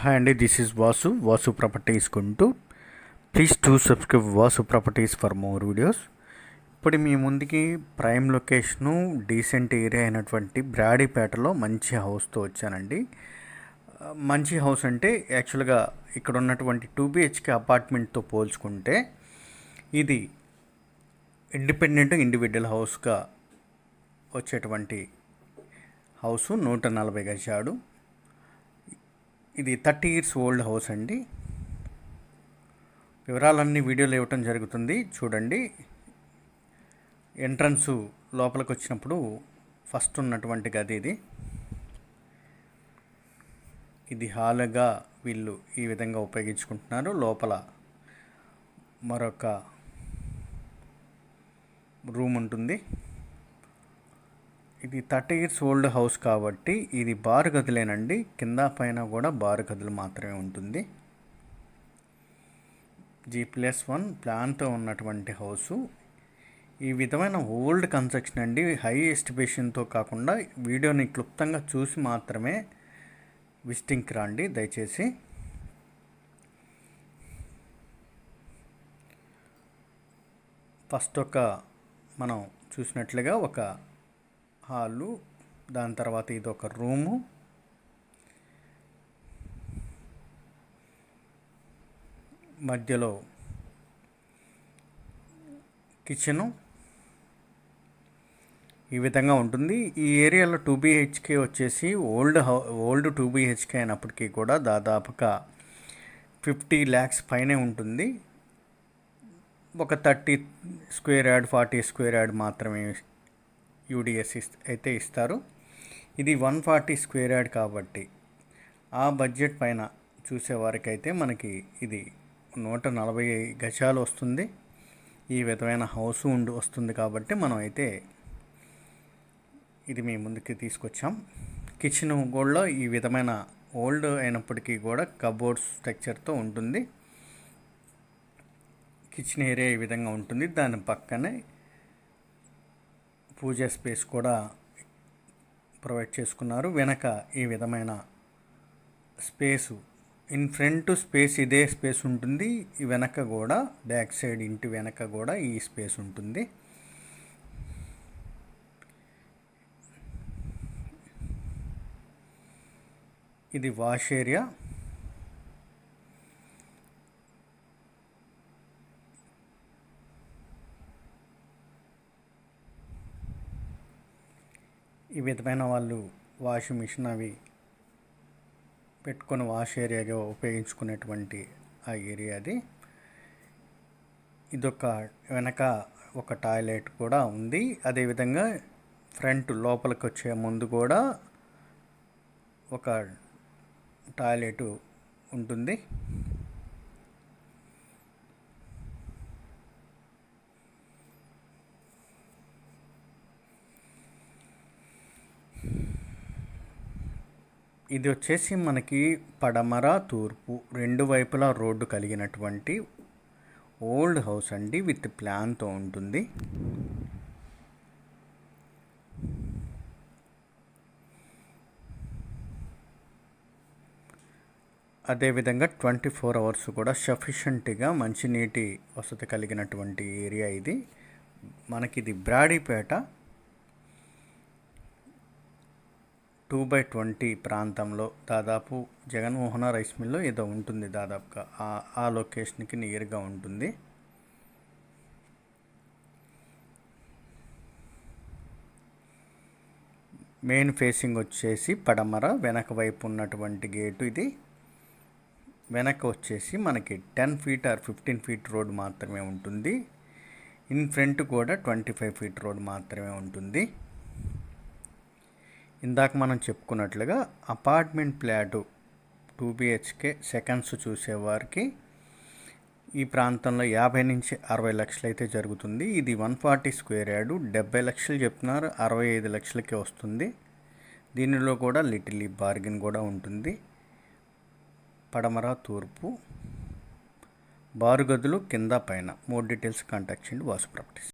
Hi అండి this is Vasu Vasu properties Guntur please to subscribe Vasu properties for more videos ఇప్పుడు మీ ముందుకి prime location decent area అయినటువంటి బ్రాడీపేటలో మంచి హౌస్తో వచ్చానండి. మంచి హౌస్ అంటే యాక్చువల్గా ఇక్కడ ఉన్నటువంటి టూ బిహెచ్కే అపార్ట్మెంట్తో పోల్చుకుంటే ఇది ఇండిపెండెంట్ ఇండివిజువల్ హౌస్గా వచ్చేటువంటి హౌసు నూట నలభై గజాడు ఇది థర్టీ ఇయర్స్ ఓల్డ్ హౌస్ అండి. వివరాలన్నీ వీడియోలో ఇవ్వటం జరుగుతుంది. చూడండి. ఎంట్రన్స్ లోపలికి వచ్చినప్పుడు ఫస్ట్ ఉన్నటువంటి గది ఇది. ఇది హాల్గా వీళ్ళు ఈ విధంగా ఉపయోగించుకుంటున్నారు. లోపల మరొక రూమ్ ఉంటుంది. ఇది థర్టీ ఇయర్స్ ఓల్డ్ హౌస్ కాబట్టి ఇది బారు గదులేనండి. కింద పైన కూడా బారు గదులు మాత్రమే ఉంటుంది. జీ ప్లస్ వన్ ప్లాన్తో ఉన్నటువంటి హౌసు. ఈ విధమైన ఓల్డ్ కన్స్ట్రక్షన్ అండి. హై ఎస్టిమేషన్తో కాకుండా వీడియోని క్లుప్తంగా చూసి మాత్రమే విజిటింగ్కి రండి దయచేసి. ఫస్ట్ ఒక మనం చూసినట్లుగా ఒక హాలు దాని తర్వాత ఇది ఒక రూము. మధ్యలో కిచెను. ఈ విధంగా ఉంటుంది. ఈ ఏరియాలో టూ బీహెచ్కే వచ్చేసి old how old two BHK అయినప్పటికీ కూడా దాదాపుగా ఫిఫ్టీ ల్యాక్స్ పైనే ఉంటుంది. ఒక thirty square yard forty square yard మాత్రమే యూడిఎస్ అయితే ఇస్తారు. ఇది వన్ ఫార్టీ స్క్వేర్ యార్డ్ కాబట్టి ఆ బడ్జెట్ పైన చూసేవారికైతే మనకి ఇది నూట నలభై గజాలు వస్తుంది. ఈ విధమైన హౌస్ ఉండి వస్తుంది కాబట్టి మనం అయితే ఇది మీ ముందుకి తీసుకొచ్చాం. కిచెన్ కూడా ఈ విధమైన ఓల్డ్ అయినప్పటికీ కూడా కబోర్డ్ స్ట్రక్చర్తో ఉంటుంది. కిచెన్ ఏరియా ఈ విధంగా ఉంటుంది. దాని పక్కనే పూజ స్పేస్ కూడా ప్రొవైడ్ చేసుకున్నారు. వెనక ఈ విధమైన స్పేసు. ఇన్ ఫ్రంట్ స్పేస్ ఇదే స్పేస్ ఉంటుంది. వెనక కూడా బ్యాక్ సైడ్ ఇంటి వెనక కూడా ఈ స్పేస్ ఉంటుంది. ఇది వాష్ ఏరియా. ఈ విధమైన వాళ్ళు వాషింగ్ మిషన్ అవి పెట్టుకొని వాష్ ఏరియాగా ఉపయోగించుకునేటువంటి ఆ ఏరియా అది. ఇదొక వెనక ఒక టాయిలెట్ కూడా ఉంది. అదేవిధంగా ఫ్రంట్ లోపలికి వచ్చే ముందు కూడా ఒక టాయిలెట్ ఉంటుంది. ఇది వచ్చేసి మనకి పడమర తూర్పు రెండు వైపులా రోడ్డు కలిగినటువంటి ఓల్డ్ హౌస్ అండి విత్ ప్లాన్తో ఉంటుంది. అదేవిధంగా ట్వంటీ ఫోర్ అవర్స్ కూడా సఫిషియంట్గా మంచినీటి వసతి కలిగినటువంటి ఏరియా ఇది. మనకి ఇది బ్రాడీపేట. టూ బై ట్వంటీ ప్రాంతంలో దాదాపు జగన్మోహన రైస్ మిల్లో ఏదో ఉంటుంది దాదాపుగా. ఆ లొకేషన్కి నియర్గా ఉంటుంది. మెయిన్ ఫేసింగ్ వచ్చేసి పడమర వెనక వైపు ఉన్నటువంటి గేటు ఇది. వెనక వచ్చేసి మనకి ten feet or fifteen feet road మాత్రమే ఉంటుంది. ఇన్ ఫ్రంట్ కూడా ట్వంటీ ఫైవ్ ఫీట్ రోడ్ మాత్రమే ఉంటుంది. ఇందాక మనం చెప్పుకున్నట్లుగా apartment flat two BHK seconds చూసేవారికి ఈ ప్రాంతంలో యాభై నుంచి అరవై లక్షలు అయితే జరుగుతుంది. ఇది వన్ ఫార్టీ స్క్వేర్ యార్డు. డెబ్బై లక్షలు చెప్తున్నారు. అరవై ఐదు లక్షలకే వస్తుంది. దీనిలో కూడా లిటిల్ బార్గెన్ కూడా ఉంటుంది. పడమర తూర్పు బారుగదులు కింద పైన. మోర్ డీటెయిల్స్ కాంటాక్ట్ చేయండి వాసు ప్రాపర్టీస్